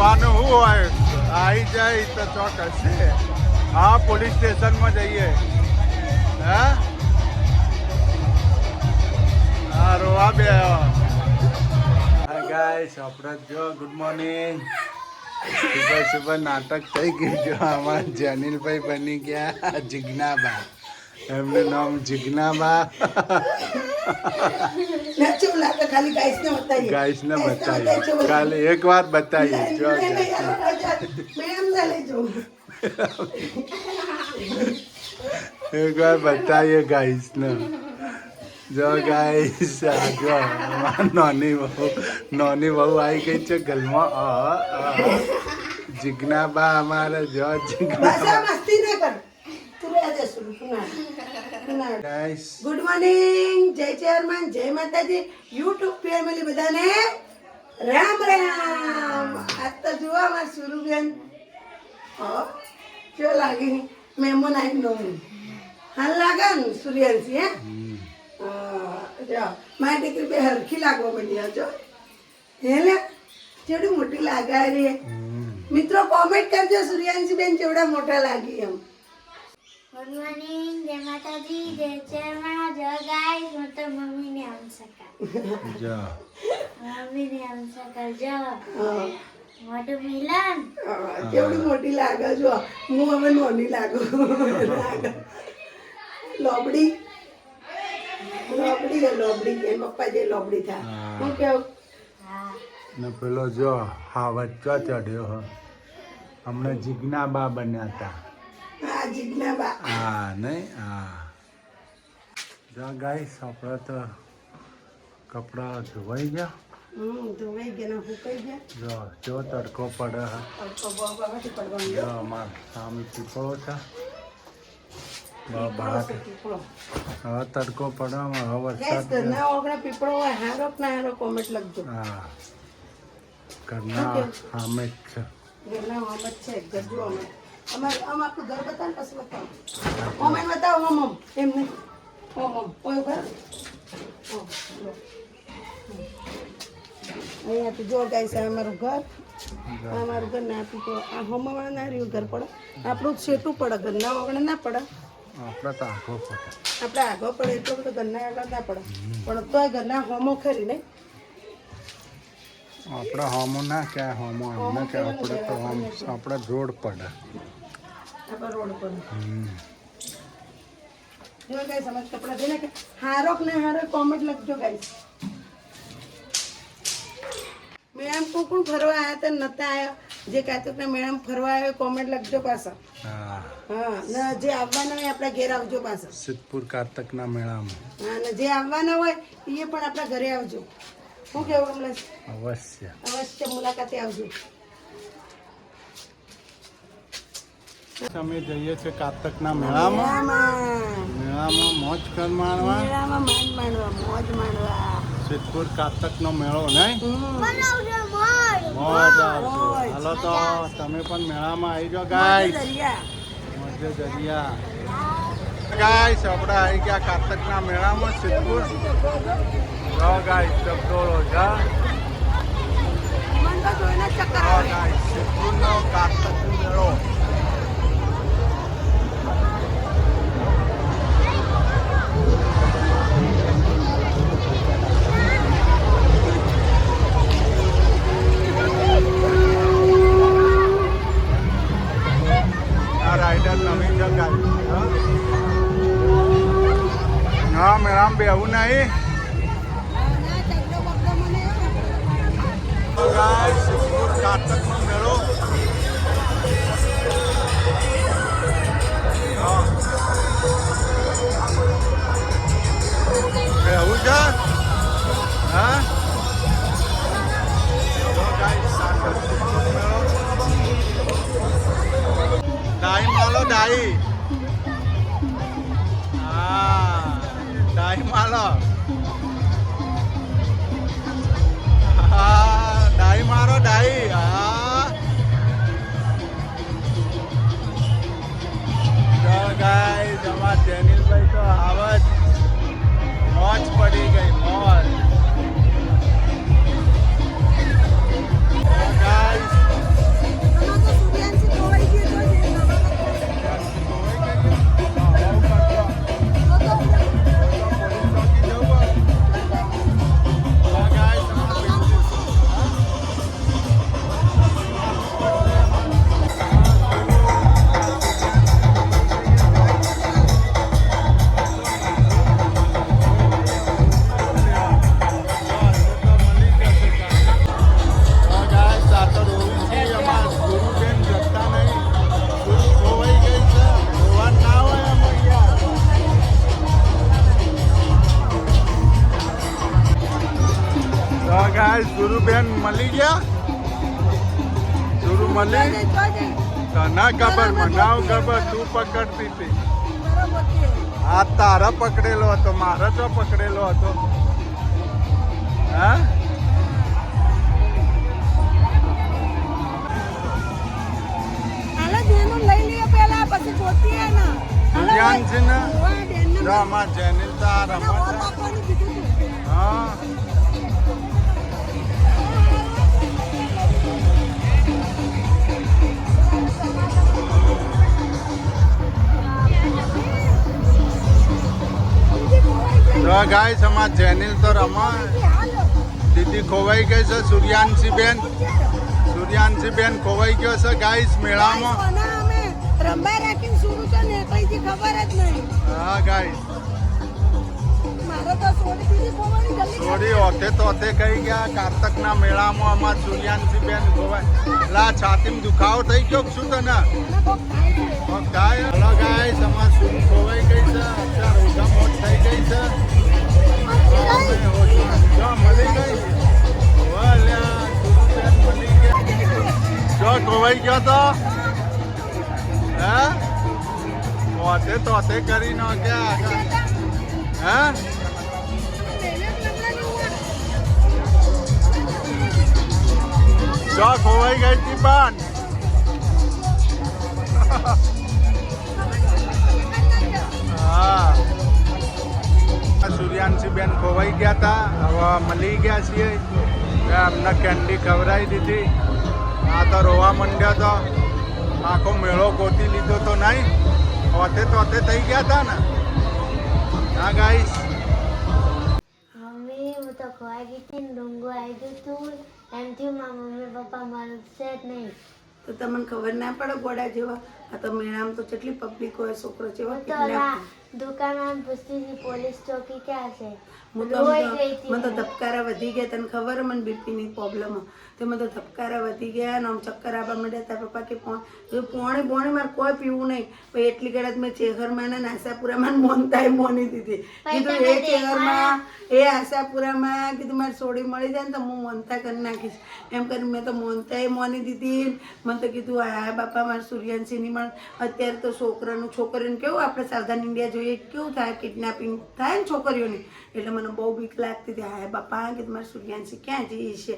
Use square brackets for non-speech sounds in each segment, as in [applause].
જોવાનું શું હોય આવી જાય તો ચોક્કસ છે. હા, પોલીસ સ્ટેશનમાં જઈએ. હા? હા, રોવા બે. ગાઈસ આપણે જો ગુડ મોર્નિંગ સુપર સુપર નાટક થઈ ગયું જો. આમાં જનિલભાઈ બની ગયા, જિજ્ઞાબા. એમનું નામ જિજ્ઞાબા. લાગે ખાલી ગાઈસ ને બતાવીએ ગાઈસ ને ગાઈસને બતાવીએ કાલે એક વાર બતાવીએ જો નહીં, નહીં, આ લોકો જા. મેડમ ને લઈ જાઉં. એક વાર બતાવીએ ગાઈસ ને જો ગાઈસ આ જો અમાર નાની બહુ નાની બહુ આવી ગઈ છે ગલમાં અ, અ. જિજ્ઞાબા અમારે જો બસ જિજ્ઞાબા આ મસ્તી ના કર તું રહે જા સુરુ, તું ના. તું ના. ગાઈસ ગુડ મોર્નિંગ જય ચેરમેન જય માતાજી યુટ્યુબ ફેમિલી બધાને રામ રામ. આજ તો જુઓ અમાર સુરુબેન. ઓ કેવો લાગી? મહેમાન આવી નો હાલ લાગે ને સૂર્યાંશી હે? જો મારી દીકરી બે હરખી લાગવા બની જો. હેલે લે? કેવડી મોટી લાગે રે. મિત્રો કોમેન્ટ કરજો સૂર્યાંશી બેન ચેવડા મોટા લાગી એમ. ગુડ મોર્નિંગ જય માતાજી જય ચેરમાં જય ગાઈસ હું તો મમ્મીને અમસકા જો. हाँ, મમ્મીને અમસકા જો. હા. મોટું મિલન. કેવડી મોટી લાગે જો હું હવે નોની લાગુ. લાગે. લોબડી લોબડી લોબડી. એ પપ્પા જે લોબડી થાય. હા. હું કેવું? ને પેલો જો હા વચ્ચો ચડ્યો હ. હમણાં જિજ્ઞાબા બન્યા હતા હા જીજ્ઞા બા હા નહીં? હા. જો ગાઈસ આપણે તો કપડાં ધોવાઈ ગયા. ધોવાઈ ગયા ને ગયા. જો જો તડકો પડે જો અમાર સામે પીપળો છે. હવે તડકો પડે હવે વરસાદ ઘરના પીપળો હોય હારો ના હારો કોમેન્ટ લખજો. હા. ઘરના સામે જ છે. ઘરના હોમ જ છે ઘર અમે. અમારે આમ ઘર બતાવો ને પછી બતાવો. હોમ એમ બતાવો નહીં. હોમ હોમ ઓય ઘર અહીંયા તો જો આ અમારું ઘર. અમારું ઘર ના પીપળો આ હોમવાળા ના રહ્યું ઘર પડે. આપણું છેટું પડે ઘરના આગળ ના પડે. આપણે તો આખો પડે. આપણે આગળ પડે એટલો બધો ઘરના આગળ ના પડે. પણ તોય ઘરના હોમો ખરી નહીં. આપણે હોમો ના કે હોમો? અમને કે આપણે તો હોમ આપણે જોડ પડે. આપણા રોડ પર જો ગાઈસ અમે કપડા ધોઈને કે? હારો કે હારો કોમેન્ટ લખજો ગાઈસ મેડમ કોણ કોણ ફરવા આવ્યા હતા? નતા આવ્યા જે કાતુકના મેડમ ફરવા આવ્યો કોમેન્ટ લખજો પાછા. હા. હા જે આવવાના હોય આપણા ઘેર આવજો પાછા. સિદ્ધપુર મેળામાં. હા ને જે આવવાના હોય એ પણ આપણા ઘરે આવજો. શું કેવું કમલેશ અવશ્ય. અવશ્ય મુલાકાતે આવજો. અમે જઈએ છીએ કાર્તકના મેળામાં. મેળામાં. મોજ કર માણવા મેળામાં માંડ માંડવા મોજ માણવા. સિદ્ધપુર કાર્તકનો મેળો નહીં? મોજ આવશે. હાલો તો તમે પણ મેળામાં આવી જાઓ ગાય મોજે દરિયા. ગાય આપણે આવી ગયા કાર્તકના મેળામાં સિદ્ધપુર. ગાય ચકડોળો જા ગાઈસ સિદ્ધપુરનો કાર્તકનો મેળો. સિદ્ધપુર કાર્તકનો મેળો હા. બેવું છે હા જો ગાઈસ કાર્તકનો મેળો ડાઈ માલો ડાઈ હા ડાઈ માલો ડાઈ મારો ડાઈ guys જો અમાર જેનિલભાઈ તો આવત મોજ પડી ગઈ. સુરુબેન મળી ગયા. સુરુ મળી. તને ખબર મનાવ ખબર તું પકડતી હતી. આ તારા પકડેલો હતો મારો તો પકડેલો હતો. હા? હાલો જેનું લઈ લઈએ પહેલા તો ગાય અમાર જેનિલ તો રમા. દીદી ખોવાઈ ગઈ છે સૂર્યાંશી બેન સૂર્યાંશી બેન ખોવાઈ ગયો છે ગાઈસ મેળામાં. રંબા રાખીને સુરું છે ને કઈથી ખબર જ નહીં. હા ગાઈસ મારો તો સોડી દીધી ખોવાની જલ્દી થોડી ઓતે તોતે કહી ગયા કારતકના મેળામાં અમાર સૂર્યાંશી બેન ખોવાય. લા છાતીમાં દુખાવો થઈ ગયો શું તને? ગાય. હલો ગાય સમાજ સુરી ખોવાઈ ગયો તો હે તોતે તોતે કરી નાખ્યા હે જો ખોવાઈ ગઈ તી પણ હા. સૂર્યાંશી બેન ખોવાઈ ગયા હતા હવે મળી ગયા છીએ. અમને કેન્ડી ખવડાવી દીધી. આ તો રોવા મંડ્યો તો. આખો મેળો ગોતી લીધો તો નહીં. તોતે તોતે થઈ ગયા હતા ને. હા ગાઈશ મમ્મી હું તો ખોવાઈ ગઈ હતી ડુંગો આવી ગયું તું. એમ થયું મારા મમ્મી પપ્પા મળશે જ નહીં. તો તમને ખબર ના પડે ગોડા જેવા? આ તો મેળામાં તો કેટલી પબ્લિક હોય છોકરો જેવા તો પૂછતી પોલીસ ચોકી ક્યાં છે? હું તો મને તો ધબકારા વધી ગયા તને ખબર મને બીપીની પ્રોબ્લેમ તે મને તો ધબકારા વધી ગયા અને આમ ચક્કર આવવા માંડ્યા તારા પપ્પા કે પોણે પોણે પોણી મારે કોઈ પીવું નહીં. પછી એટલી ઘડી મેં ચેહરમાં ને આશાપુરામાં મોનતાય મોની દીધી. કીધું એ ચેહરમાં એ આશાપુરામાં કીધું મારે સોડી મળી જાય ને તો હું મોનતા કરી નાખીશ. એમ કરીને મેં તો મોનતાય મોની દીધી. મને તો કીધું હા બાપા મારે સૂર્યાંશીની પણ અત્યારે તો છોકરાનું છોકરીઓને કેવું આપણે સાવધાન ઇન્ડિયા જોઈએ કેવું થાય કિડનેપિંગ થાય ને છોકરીઓની. એટલે મને બહુ બીક લાગતી હતી. હા બાપા, કે તમારે સૂર્યાંશી ક્યાં જઈ છે?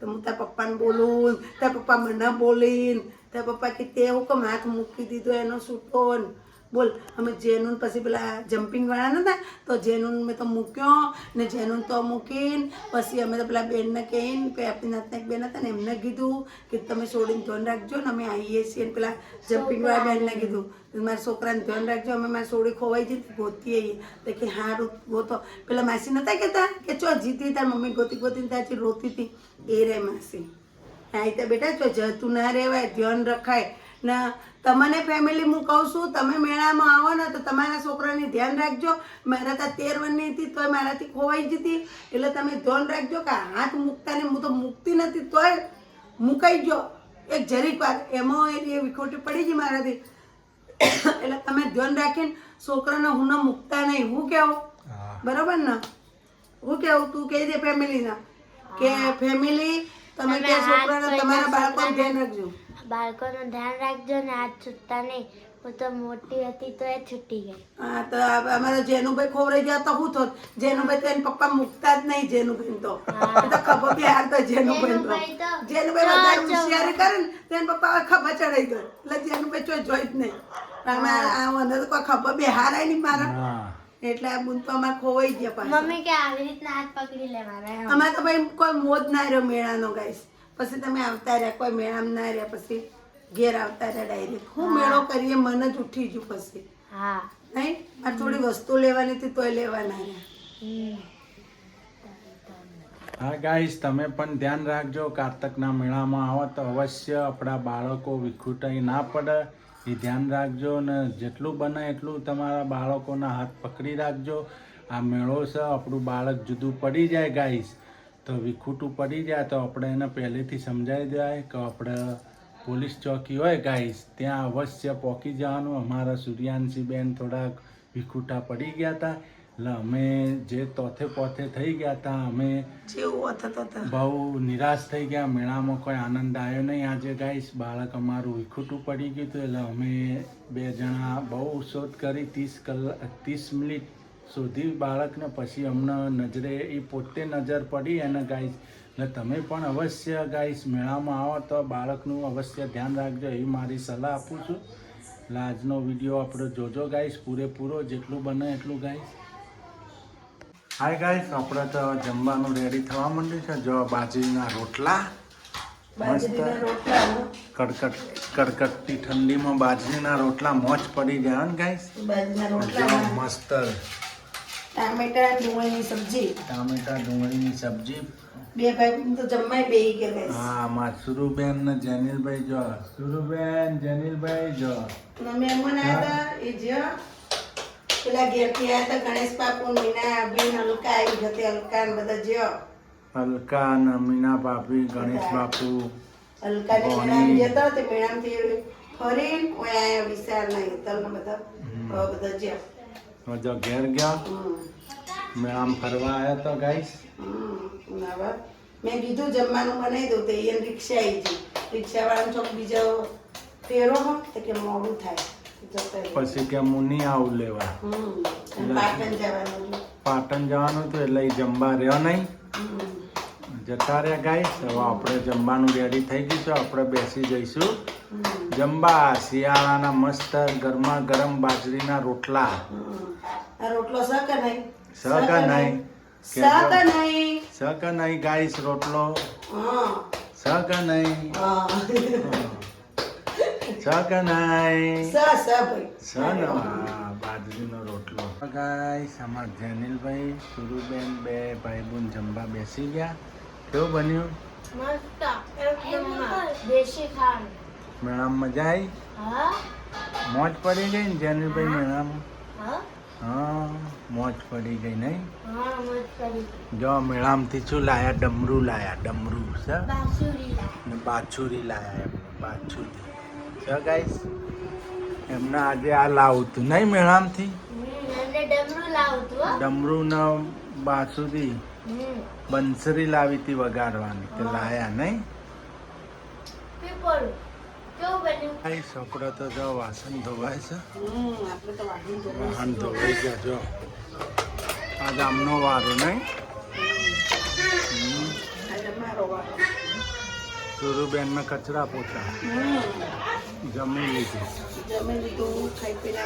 તો હું તારા પપ્પાને બોલું, તારા પપ્પા મને બોલીને. તારા પપ્પા કે તે કેમ હાથ મૂકી દીધો, એનો સૂટો ને. બોલ અમે જેનુન પછી પેલા જમ્પિંગવાળા નતા તો જેનુન મેં તો મૂક્યો ને જેનુન તો મૂકીને પછી અમે તો પેલા બેનને કહીને નાતના એક બેન હતા ને એમને કીધું કે તમે છોડીને ધ્યાન રાખજો ને અમે આવીએ છીએ પેલા જમ્પિંગવાળા બેનને કીધું. મારા છોકરાને ધ્યાન રાખજો અમે મારી છોડી ખોવાઈ જતી ગોતી આવીએ તો કે હા ગોતો. પેલા માસી નતા કહેતા કે ચો જીતી તાર મમ્મી ગોતી ગોતીને ત્યાંથી રોતી હતી. એ રે માસી. હા એ તો બેટા જો જતું ના રહેવાય ધ્યાન રખાય. ને તમને ફેમિલી હું કહું છું તમે મેળામાં આવો ને તો તમારા છોકરાને ધ્યાન રાખજો. મારા ત્યાં તેર વનની હતી તોય મારાથી ખોવાઈ જતી. એટલે તમે ધ્યાન રાખજો કે હાથ મૂકતા ને હું તો મૂકતી નથી તોય મૂકાઈ ગયો. એક જરીક વાત એમાં એ વિખોટી પડી ગઈ મારાથી. એટલે તમે ધ્યાન રાખીને છોકરાને હું ન મૂકતા નહીં. હું કેવું? બરાબર ને? હું કેવું? તું કહી દે ફેમિલીના કે ફેમિલી તમે કે તમે છોકરાને તમારા બાળકોને ધ્યાન રાખજો. બાળકોનું ધ્યાન રાખજો ને હાથ છૂટતા નહીં. હું તો મોટી હતી તો એ છૂટી ગઈ. હા તો આ અમારા જેનુભાઈ ખોવરાઈ ગયા તો હું થોત જેનુભાઈ તો એના પપ્પા મૂકતા જ નહીં જેનુભાઈ તો. તો ખબર કે હાર તો જેનુભાઈ તો. તો જેનુભાઈ વધારે. હોશિયારી કરે ને તો એના પપ્પા ખબર ચડાઈ ગયો એટલે જેનુભાઈ ચોય જોઈ જ નહીં. અમે આ મને તો કોઈ ખબર બે હારાય નહીં મારા. એટલે આ બુન તો અમારે ખોવાઈ ગયા પાછા. મમ્મી કે આવી રીતના હાથ પકડી લેવાના અમારે તો ભાઈ કોઈ મોજ ના રહ્યો મેળાનો ગાઈસ પછી તમે આવતા રહ્યા કોઈ મેળામાં ના રહ્યા પછી ઘેર આવતા રહ્યા ડાયરેક્ટ હું મેળો કરીએ મન જ ઉઠી ગયું પછી. હા. નહીં? મારે થોડી વસ્તુ લેવાની હતી તોય લેવાના રહ્યા. હા ગાઈસ તમે પણ ધ્યાન રાખજો કારતકના મેળામાં આવો તો અવશ્ય આપણા બાળકો વિખૂટાઈ ના પડે. એ ધ્યાન રાખજો ને જેટલું બને એટલું તમારા બાળકોના હાથ પકડી રાખજો. આ મેળો છે આપણું બાળક જુદું પડી જાય ગાઈસ તો વિખૂટું પડી જાય તો આપણે એને પહેલેથી સમજાવી દેવાય કે આપણે પોલીસ ચોકી હોય ગાઈસ ત્યાં અવશ્ય પહોંચી જવાનું. અમારા સૂર્યાંશીબેન થોડાક વિખૂટા પડી ગયા હતા એટલે અમે જે તોથે પોથે થઈ ગયા હતા અમે જેવું બહુ નિરાશ થઈ ગયા. મેળામાં કોઈ આનંદ આવ્યો નહીં આજે ગાઈશ બાળક અમારું વિખૂટું પડી ગયું હતું. એટલે અમે બે જણા બહુ શોધ કરી ત્રીસ કલાક ત્રીસ મિનિટ શોધી બાળકને પછી અમને નજરે એ પોતે નજર પડી અને ગાઈશ એટલે તમે પણ અવશ્ય ગાઈશ મેળામાં આવો તો બાળકનું અવશ્ય ધ્યાન રાખજો. એવી મારી સલાહ આપું છું. એટલે આજનો વીડિયો આપણે જોજો ગાઈશ પૂરેપૂરો જેટલું બને એટલું ગાઈશ હાય ગાઈશ આપણે તો જમવાનું રેડી થવા માંડ્યું છે. જો બાજરીના રોટલા. મસ્ત કડકટ કડકડતી ઠંડીમાં બાજરીના રોટલા મોજ પડી જાય ને રોટલા. મસ્ત ટામેટા ડુંગળીની સબ્જી. ટામેટા ડુંગળીની સબ્જી. બે ભાઈ તો જમવાય બેહી ગયા. હા માં સુરુબેન ને જેનિલભાઈ જો. સુરુબેન જેનિલભાઈ જો. મહેમાન આવ્યા હતા એ જો પેલા ઘેરથી આવ્યા હતા ગણેશ બાપુ મીના બેન અલકા આવી જતી અલકા ને બધા જો. હલકા અને મીના ભાભી ગણેશ બાપુ અલકા ને. મેળામાં જતા તે મેળામાંથી ફરી ઓય ના હેતલ ને બધા બધા જો. જો ઘેર ગયા મેં આમ ફરવા આવ્યો તો ગાઈસ મેં કીધું જમવાનું બનાવી દઉં તો એ રિક્ષા આવી ગઈ રિક્ષા વાળાને ચોક બીજો ફેરો હો તો કે મોડું થાય પછી કે હું નહીં આવું લેવા પાટણ જવાનું પાટણ જવાનું હતું એટલે જમવા રહ્યો નહીં. જતા રહ્યા ગાઈસ હવે આપણે જમવાનું રેડી થઈ ગયું છે. આપણે બેસી જઈશું. જમવા. શિયાળાના મસ્ત ગરમા ગરમ બાજરીના રોટલા. રોટલો સ કે નહીં? સ નહીં? સ નહીં? સ નહીં ગાઈસ રોટલો? હા. કે નહીં? હા. [laughs] કે નહીં? સ સ ભાઈ. સ ને? બાજરીનો રોટલો. ગાઈસ અમાર જેનિલભાઈ સુરુબેન બે ભાઈ બહેન જમવા બેસી ગયા. કેવું બન્યું? મસ્ત એકદમ દેશી ખાવાનું મેળામાં મજા આવી હા? મોજ પડી ગઈ ને જેનિલભાઈ મેળામાં? હા? હા મોજ પડી ગઈ નહીં જો મેળામાંથી શું લાયા? ડમરું લાયા ડમરું છે ને બાછુરી લાયા એમને બાછુરી. છે ગાઈસ? એમને આજે આ લાવું તું નહીં મેળામથી ડમરું ને બાસુરી. બંસરી લાવી હતી વગાડવાની તે લાયા નહીં? છોકરો તો જો વાસણ ધોવાય છે. વાહન ધોવાઈ ગયા જો. આ ગામનો વારો નહીં? મારો કચરા પોતા જમી લીધું. જમી લીધું ખાઈ પીને